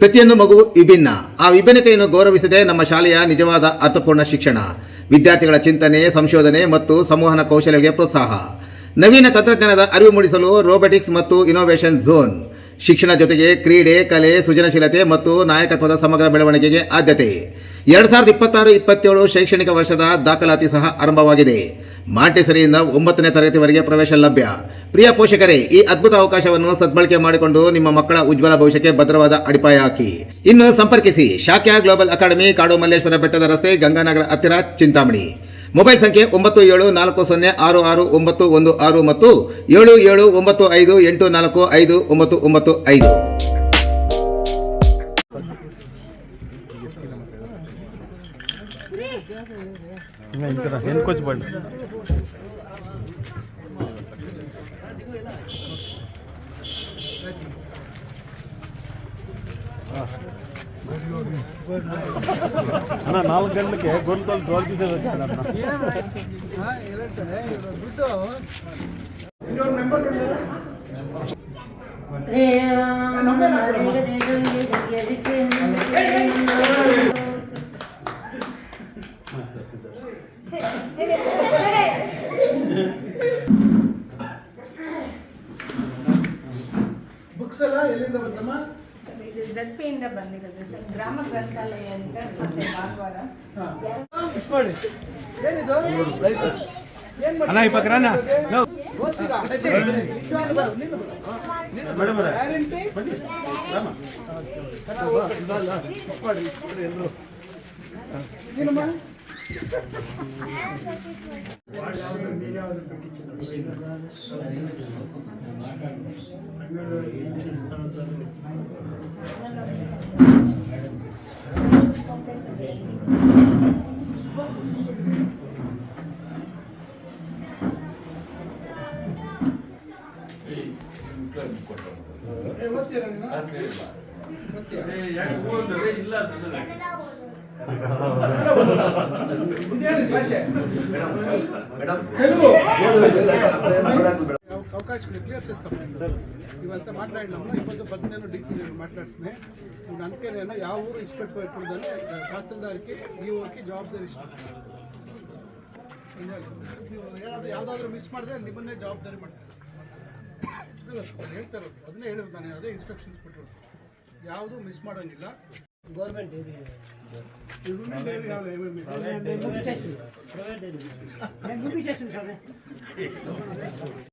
ಪ್ರತಿಯೊಂದು ಮಗು ವಿಭಿನ್ನ. ಆ ವಿಭಿನ್ನತೆಯನ್ನು ಗೌರವಿಸದೆ ನಮ್ಮ ಶಾಲೆಯ ನಿಜವಾದ ಅರ್ಥಪೂರ್ಣ ಶಿಕ್ಷಣ, ವಿದ್ಯಾರ್ಥಿಗಳ ಚಿಂತನೆ, ಸಂಶೋಧನೆ ಮತ್ತು ಸಂವಹನ ಕೌಶಲ್ಯಗಳಿಗೆ ಪ್ರೋತ್ಸಾಹ. ನವೀನ ತಂತ್ರಜ್ಞಾನದ ಅರಿವು ಮೂಡಿಸಲು ರೋಬೋಟಿಕ್ಸ್ ಮತ್ತು ಇನೋವೇಷನ್ ಝೋನ್, ಶಿಕ್ಷಣ ಜೊತೆಗೆ ಕ್ರೀಡೆ, ಕಲೆ, ಸೃಜನಶೀಲತೆ ಮತ್ತು ನಾಯಕತ್ವದ ಸಮಗ್ರ ಬೆಳವಣಿಗೆಗೆ ಆದ್ಯತೆ. ಎರಡು ಸಾವಿರದ ಇಪ್ಪತ್ತಾರು, ಇಪ್ಪತ್ತೇಳು ಶೈಕ್ಷಣಿಕ ವರ್ಷದ ದಾಖಲಾತಿ ಸಹ ಆರಂಭವಾಗಿದೆ. ಮಾಂಟೆಸರಿಯಿಂದ ಒಂಬತ್ತನೇ ತರಗತಿವರೆಗೆ ಪ್ರವೇಶ ಲಭ್ಯ. ಪ್ರಿಯ ಪೋಷಕರೇ, ಈ ಅದ್ಭುತ ಅವಕಾಶವನ್ನು ಸದ್ಬಳಕೆ ಮಾಡಿಕೊಂಡು ನಿಮ್ಮ ಮಕ್ಕಳ ಉಜ್ವಲ ಭವಿಷ್ಯಕ್ಕೆ ಭದ್ರವಾದ ಅಡಿಪಾಯ ಹಾಕಿ. ಇನ್ನು ಸಂಪರ್ಕಿಸಿ ಶಾಕ್ಯ ಗ್ಲೋಬಲ್ ಅಕಾಡೆಮಿ ಕಾಡು ಮಲ್ಲೇಶ್ವರ ಬೆಟ್ಟದ ರಸ್ತೆ, ಗಂಗಾನಗರ ಹತ್ತಿರ ಚಿಂತಾಮಣಿ. ಮೊಬೈಲ್ ಸಂಖ್ಯೆ ಒಂಬತ್ತು ಏಳು ನಾಲ್ಕು ಸೊನ್ನೆ ಆರು ಆರು ಒಂಬತ್ತು ಒಂದು ಆರು ಮತ್ತು ಏಳು ಏಳು ಒಂಬತ್ತು ಐದು ಎಂಟು ನಾಲ್ಕು ಐದು ಒಂಬತ್ತು ಒಂಬತ್ತು ಐದು. नहीं इनका इनको कुछ बंद ಅಣ್ಣ ನಾಲ್ಕು ಗಂಟೆಗೆ ಗೊಂದಲು ತೋರಿಸಿದೆ ಅಣ್ಣ ಬುಕ್ಸ್ ಎಲ್ಲ ಎಲ್ಲಿಂದ ಬಂತಮ್ಮ? ಇದು ಇಂದ ಬಂದಿರೋದು ಸರ್ ಗ್ರಾಮ ಗ್ರಂಥಾಲಯ ಅಂತ ಮತ್ತೆ ಭಾನುವಾರ. ಮಾಡಿ ಏನಿದು? ಏನ್ ಮಾಡ್ತೀರಾ? ಅಣ್ಣ ಈ ಪಕ್ಕ ರನ್ನ. ನೋ. ಓದ್ತೀರಾ? ನಿಜವಾಗ್ಲೂ ಬಾ, ನೀನು ಬಾ. ಹಾ, ನೀನು ಬಾ. ಮೇಡಮ್ ಅವರೇ. ಕನ್ನಡ ಓದ್ತೀರಾ? Push ಮಾಡಿ, ಇಬ್ರು ಎಲ್ರು. ನೀನಮ್ಮ? ಏ, ಓದ್ತೀರಾ ನೀನು? ಓದ್ತೀಯಾ? ಇದೇನು ಭಾಷೆ? తెలుగు అవకాశం క్లియర్ చేస్తాం ఇవంతా మాట్లాడినాము ఇప్పుడు పది నేను డీసీ నేను మాట్లాడుతున్నాయి ఇప్పుడు అందుకే నేను యా ఊరు ఇష్టపెట్టు పెట్టకూడదని తహసీల్దార్కి ಈ ಊರಿಗೆ ಜವಾಬ್ದಾರಿ ಇಷ್ಟ ನೀವು ಏನಾದ್ರು ಯಾವುದಾದ್ರೂ ಮಿಸ್ ಮಾಡಿದ್ರೆ ನಿಮ್ಮನ್ನೇ ಜವಾಬ್ದಾರಿ ಮಾಡ್ತಾರೆ ಇದು ಹೇಳ್ತಾರೆ ಅದನ್ನೇ ಹೇಳಿದ್ರು ನಾನು ಅದೇ ಇನ್ಸ್ಟ್ರಕ್ಷನ್ಸ್ ಕೊಟ್ಟರು ಯಾವುದು ಮಿಸ್ ಮಾಡೋಂಗಿಲ್ಲ ಗೌರ್ಮೆಂಟ್